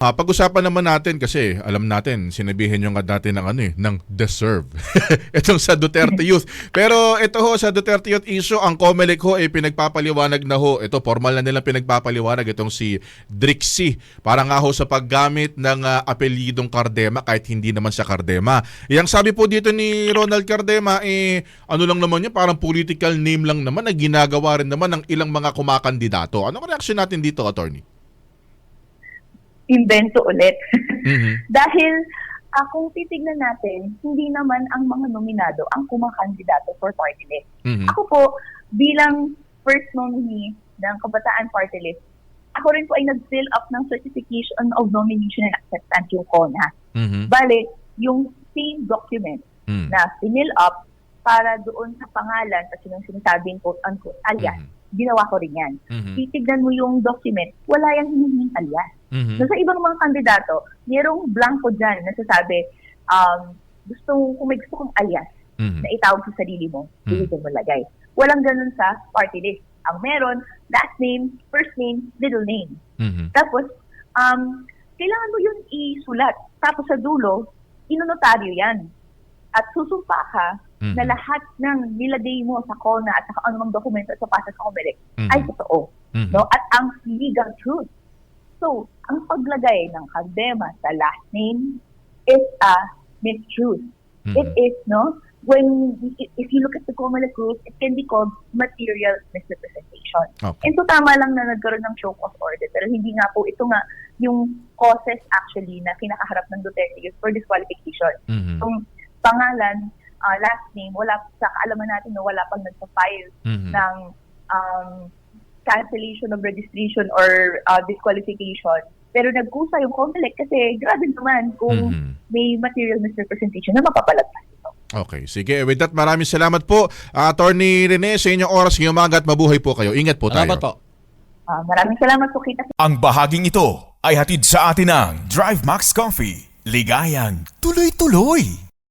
Ah, pag-usapan naman natin kasi alam natin, sinabihin yung nga natin ng ano eh, ng deserve. Itong sa Duterte Youth. Pero ito ho sa Duterte Youth issue, ang COMELEC ho ay pinagpapaliwanag na ho. Ito formal na nilang pinagpapaliwanag itong si Drixie. Para nga ho sa paggamit ng ah, apelyidong Cardema kahit hindi naman siya Cardema. Yang sabi po dito ni Ronald Cardema eh ano lang naman yun, parang political name lang naman na ginagawa rin naman ng ilang mga kumakandidato. Anong reaction natin dito, attorney? Invento ulit. Mhm. Dahil ah, kung titignan natin, hindi naman ang mga nominado ang kumakandidato for party list. Mhm. Ako po, bilang first nominee ng Kabataan Party List, ako rin po ay nag-fill up ng Certification of Nomination and Acceptance yung CONA. Mhm. Bale, yung same document Mhm. na fill up para doon sa pangalan at yung sinasabing quote-unquote alias, Mhm. ginawa ko rin yan. Mhm. Titignan mo yung document, wala yung hinihing alias. Mhm. So, sa ibang mga kandidato, mayroong blanco dyan na sasabi, um, gusto, kung may gusto kong alias Mhm. na itawag sa sarili mo, Mm. dito mo lagay. Walang ganun sa party list. Ang meron, last name, first name, middle name. Mhm. Tapos, um, kailangan mo yun isulat. Tapos sa dulo, inonotaryo yan. At susumpa ka Mhm. na lahat ng nilagay mo sa CONA at sa anumang dokumento sa pasa sa COMELEC Mhm. ay totoo Mhm. no? At ang legal truth. So, ang paglagay ng Caldema sa last name is a mistruth. Mhm. It is, no? When, if you look at the Comelec rules, it can be called material misrepresentation. Okay. And so, tama lang na nagkaroon ng show cause order. Pero hindi nga po, ito nga, yung causes actually na kinakaharap ng Duterte Youth for disqualification. Mhm. Yung pangalan, ah, last name, wala, sa kaalaman natin, no, wala pang nagpa-file Mhm. ng um, cancellation of registration or uh, disqualification. Pero nagkusa yung COMELEC kasi grabe naman kung Mhm. may material misrepresentation na mapapalagpas ito. Okay, sige. With that, maraming salamat po. Ah, Attorney Rene, sa inyong oras ngayong umaga at mabuhay po kayo. Ingat po tayo. Salamat po. Ah, maraming salamat po kita Ang bahaging ito ay hatid sa atin ng Drive Max Coffee. Ligayang tuloy-tuloy.